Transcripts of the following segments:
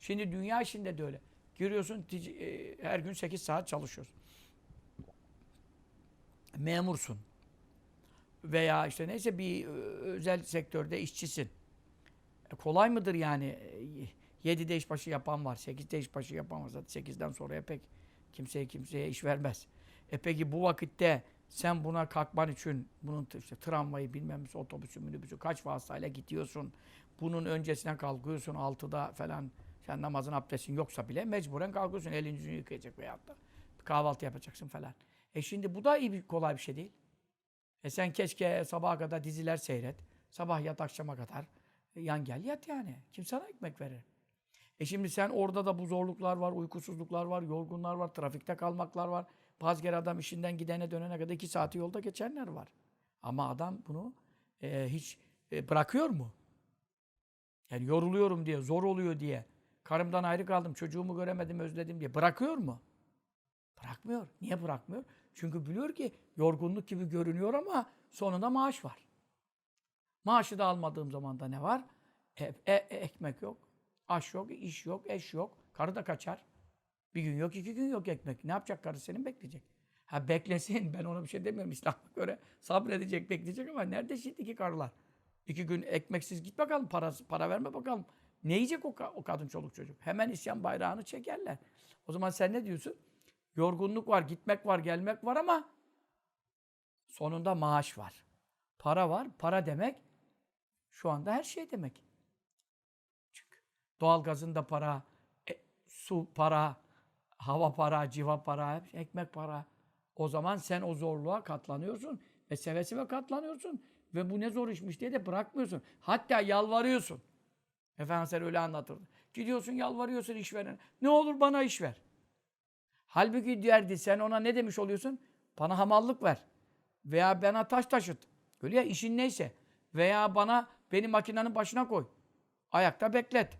Şimdi dünya işinde de öyle. Giriyorsun e, her gün 8 saat çalışıyorsun. Memursun. Veya işte neyse bir e, özel sektörde işçisin. E, kolay mıdır yani? 7'de işbaşı yapan var, 8'de işbaşı yapan var. Zaten 8'den sonraya pek kimseye kimseye iş vermez. E peki bu vakitte sen buna kalkman için bunun işte tramvayı bilmem otobüsü, minibüsü kaç vasıtayla gidiyorsun. Bunun öncesinden kalkıyorsun 6'da falan. Sen namazın abdestin yoksa bile mecburen kalkıyorsun. Elini yüzünü yıkayacak veyahut da kahvaltı yapacaksın falan. E şimdi bu da iyi bir, kolay bir şey değil. E sen keşke sabaha kadar diziler seyret. Sabah yat akşama kadar. E yan gel yat yani. Kim sana ekmek verir? E şimdi sen orada da bu zorluklar var, uykusuzluklar var, yorgunlar var, trafikte kalmaklar var. Bazı kere adam işinden gidene dönene kadar iki saati yolda geçenler var. Ama adam bunu e, hiç e, bırakıyor mu? Yani yoruluyorum diye, zor oluyor diye, karımdan ayrı kaldım, çocuğumu göremedim, özledim diye bırakıyor mu? Bırakmıyor. Niye bırakmıyor? Çünkü biliyor ki yorgunluk gibi görünüyor ama sonunda maaş var. Maaşı da almadığım zaman da ne var? E, e- e- ekmek yok, aş yok, iş yok, eş yok. Karı da kaçar. Bir gün yok, iki gün yok ekmek. Ne yapacak karı senin bekleyecek. Ha beklesin. Ben ona bir şey demiyorum. İslam'a göre sabredecek, bekleyecek ama nerede şimdiki karılar? İki gün ekmeksiz git bakalım. Parası, para verme bakalım. Ne yiyecek o, o kadın çoluk çocuk? Hemen isyan bayrağını çekerler. O zaman sen ne diyorsun? Yorgunluk var, gitmek var, gelmek var ama sonunda maaş var. Para var. Para demek şu anda her şey demek. Çünkü doğalgazın da para, e, su para, hava para, civa para, ekmek para. O zaman sen o zorluğa katlanıyorsun ve seve seve katlanıyorsun. Ve bu ne zor işmiş diye de bırakmıyorsun. Hatta yalvarıyorsun. Efendimiz öyle anlatırdı. Gidiyorsun yalvarıyorsun işveren. Ne olur bana iş ver. Halbuki derdi sen ona ne demiş oluyorsun? Bana hamallık ver. Veya bana taş taşıt. Öyle ya işin neyse. Veya bana beni makinenin başına koy. Ayakta beklet.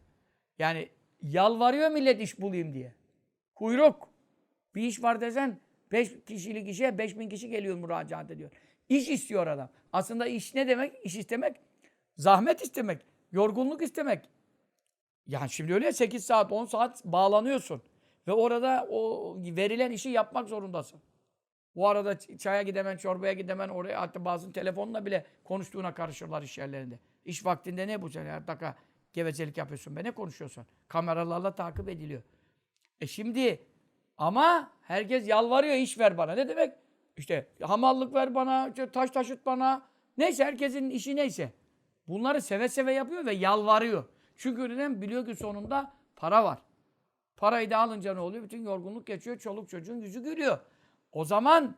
Yani yalvarıyor millet iş bulayım diye. Kuyruk. Bir iş var desen 5 kişilik işe 5000 kişi geliyor müracaat ediyor. İş istiyor adam. Aslında iş ne demek? İş istemek zahmet istemek, yorgunluk istemek. Yani şimdi öyle ya 8 saat, 10 saat bağlanıyorsun. Ve orada o verilen işi yapmak zorundasın. Bu arada çaya gidemen, çorbaya gidemen, oraya hatta bazı telefonla bile konuştuğuna karışırlar iş yerlerinde. İş vaktinde ne bu sen? Her dakika gevezelik yapıyorsun be ne konuşuyorsun? Kameralarla takip ediliyor. E şimdi ama herkes yalvarıyor iş ver bana. Ne demek? İşte hamallık ver bana, işte taş taşıt bana. Neyse herkesin işi neyse. Bunları seve seve yapıyor ve yalvarıyor. Çünkü neden? Biliyor ki sonunda para var. Parayı da alınca ne oluyor? Bütün yorgunluk geçiyor. Çoluk çocuğun yüzü gülüyor. O zaman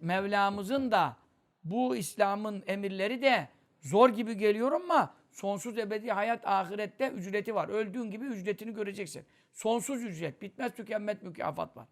Mevlamızın da bu İslam'ın emirleri de zor gibi geliyor ama sonsuz ebedi hayat ahirette ücreti var. Öldüğün gibi ücretini göreceksin. Sonsuz ücret, bitmez tükenmez mükafat var.